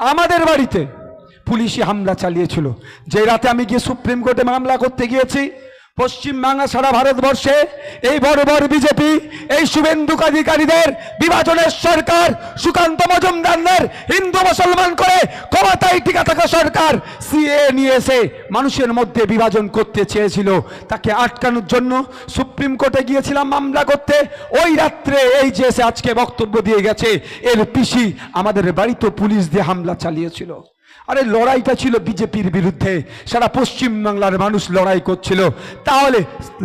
আমাদের বাড়িতে পুলিশি হামলা চালিয়েছিল। যে রাতে আমি গিয়ে সুপ্রিম কোর্টে মামলা করতে গিয়েছি পশ্চিমবাংলা সারা ভারতবর্ষে এই বড় বড় বিজেপি, এই শুভেন্দুকাধিকারীদের বিভাজনের সরকার, সুকান্ত মজুমদারদের হিন্দু মুসলমান করে ক্ষমতায় টিকা থাকা সরকার সিএ নিয়ে এসে মানুষের মধ্যে বিভাজন করতে চেয়েছিল। তাকে আটকানোর জন্য সুপ্রিম কোর্টে গিয়েছিলাম মামলা করতে। ওই রাত্রে এই যে এসে আজকে বক্তব্য দিয়ে গেছে, এর পিসি আমাদের বাড়িতে পুলিশ দিয়ে হামলা চালিয়েছিল। আরে লড়াইটা ছিল বিজেপির বিরুদ্ধে। সারা পশ্চিম বাংলার মানুষ লড়াই করছিল। তাহলে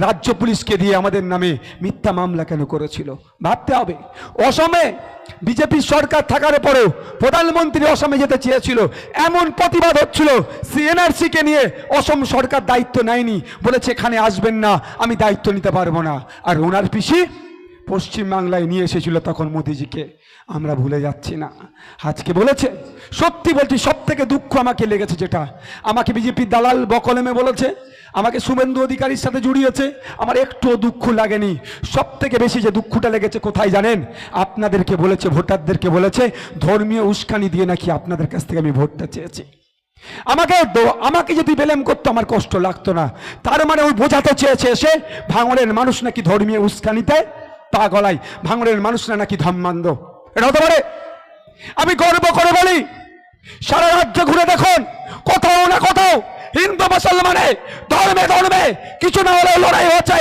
রাজ্য পুলিশকে দিয়ে আমাদের নামে মিথ্যা মামলা কেন করেছিল? ভাবতে হবে। অসমে বিজেপি সরকার থাকার পরেও প্রধানমন্ত্রী অসমে যেতে চেয়েছিল, এমন প্রতিবাদ হচ্ছিল সিএনআরসি কে নিয়ে অসম সরকার দায়িত্ব নেয়নি বলেছে, এখানে আসবেন না, আমি দায়িত্ব নিতে পারব না। আর ওনার পিসি পশ্চিম বাংলায় নিয়ে এসেছিল তখন মোদিজিকে। আমরা ভুলে যাচ্ছি না। আজকে বলেছে, সত্যি বলছি সব থেকে দুঃখ আমাকে লেগেছে যেটা। আমাকে বিজেপির দালাল বকলেমে বলেছে, আমাকে শুভেন্দু অধিকারীর সাথে জুড়িয়েছে, আমার একটুও দুঃখ লাগেনি। সব থেকে বেশি যে দুঃখটা লেগেছে কোথায় জানেন? আপনাদেরকে বলেছে, ভোটারদেরকে বলেছে, ধর্মীয় উস্কানি দিয়ে নাকি আপনাদের কাছ থেকে আমি ভোটটা চেয়েছি। আমাকে আমাকে যদি বেলেম করতো, আমার কষ্ট লাগতো না। তার মানে ওই বোঝাতে চেয়েছে এসে ভাঙড়ের মানুষ নাকি ধর্মীয় উস্কানিতে পা গলায় ভাঙড়ের মানুষরা নাকি ধর্মান্ধ? এটা হতে পারে? আমি গর্ব করে বলি, সারা রাজ্য ঘুরে দেখুন, কোথাও না কোথাও হিন্দু, মুসলমানে ধর্মে ধর্মে কিছু না হলেও লড়াই হচ্ছে